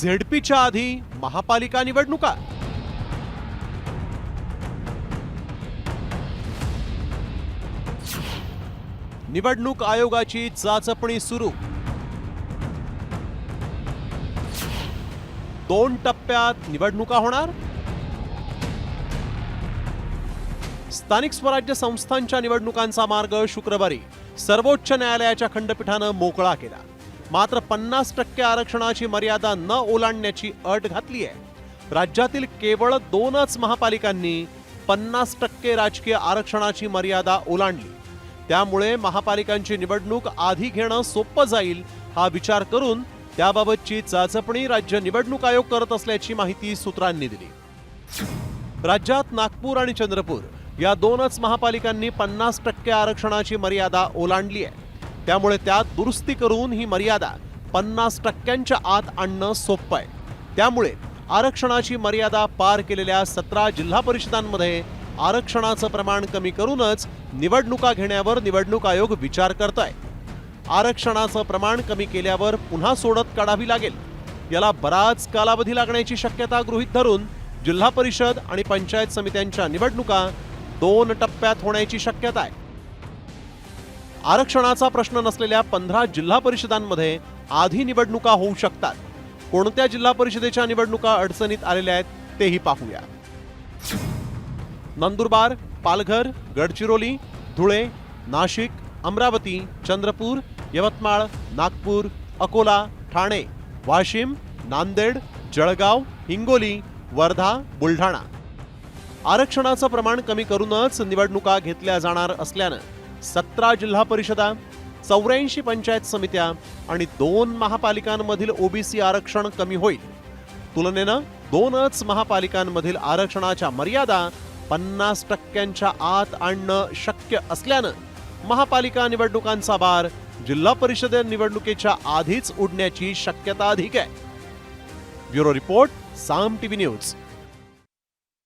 झेडपीच्या आधी महापालिका निवडणुका. निवडणूक आयोगाची चाचपणी सुरू. दोन टप्प्यात निवडणुका होणार. स्थानिक स्वराज्य संस्थांच्या निवडणुकांचा मार्ग शुक्रवारी सर्वोच्च न्यायालयाच्या खंडपीठानं मोकळा केला. मात्र पन्नास टक्के आरक्षणाची मर्यादा न ओलांडण्याची अट घातली आहे. राज्यातील केवळ दोनच महापालिकांनी पन्नास टक्के राजकीय आरक्षणाची मर्यादा ओलांडली. त्यामुळे महापालिकांची निवडणूक आधी घेणं सोपं जाईल हा विचार करून त्याबाबतची चाचपणी राज्य निवडणूक आयोग करत असल्याची माहिती सूत्रांनी दिली. राज्यात नागपूर आणि चंद्रपूर या दोनच महापालिकांनी पन्नास टक्के आरक्षणाची मर्यादा ओलांडली आहे. त्यामुळे त्यात दुरुस्ती करून ही मर्यादा पन्नास टक्क्यांच्या आत आणणं सोपं आहे. त्यामुळे आरक्षणाची मर्यादा पार केलेल्या सतरा जिल्हा परिषदांमध्ये आरक्षणाचं प्रमाण कमी करूनच निवडणुका घेण्यावर निवडणूक आयोग विचार करतोय. आहे आरक्षणाचं प्रमाण कमी केल्यावर पुन्हा सोडत काढावी लागेल. याला बराच कालावधी लागण्याची शक्यता गृहीत धरून जिल्हा परिषद आणि पंचायत समित्यांच्या निवडणुका दोन टप्प्यात होण्याची शक्यता आहे. आरक्षणाचा प्रश्न नसलेल्या पंधरा जिल्हा परिषदांमध्ये आधी निवडणुका होऊ शकतात. कोणत्या जिल्हा परिषदेच्या निवडणुका अडचणीत आलेल्या आहेत तेही पाहूया. नंदुरबार पालघर गडचिरोली धुळे नाशिक अमरावती चंद्रपूर यवतमाळ नागपूर अकोला ठाणे वाशिम नांदेड जळगाव हिंगोली वर्धा बुलढाणा. आरक्षणाचं प्रमाण कमी करूनच निवडणुका घेतल्या जाणार असल्यानं सतरा जिल्हा परिषदा चौऱ्याऐंशी पंचायत समित्या आणि दोन महापालिकांमधील ओबीसी आरक्षण कमी होईल. तुलनेनं दोनच महापालिकांमधील आरक्षणाच्या मर्यादा पन्नास टक्क्यांच्या आत आणणं शक्य असल्यानं महापालिका निवडणुकांचा भार जिल्हा परिषद निवडणुकीच्या आधीच उडण्याची शक्यता अधिक आहे. Bureau report Saam TV news.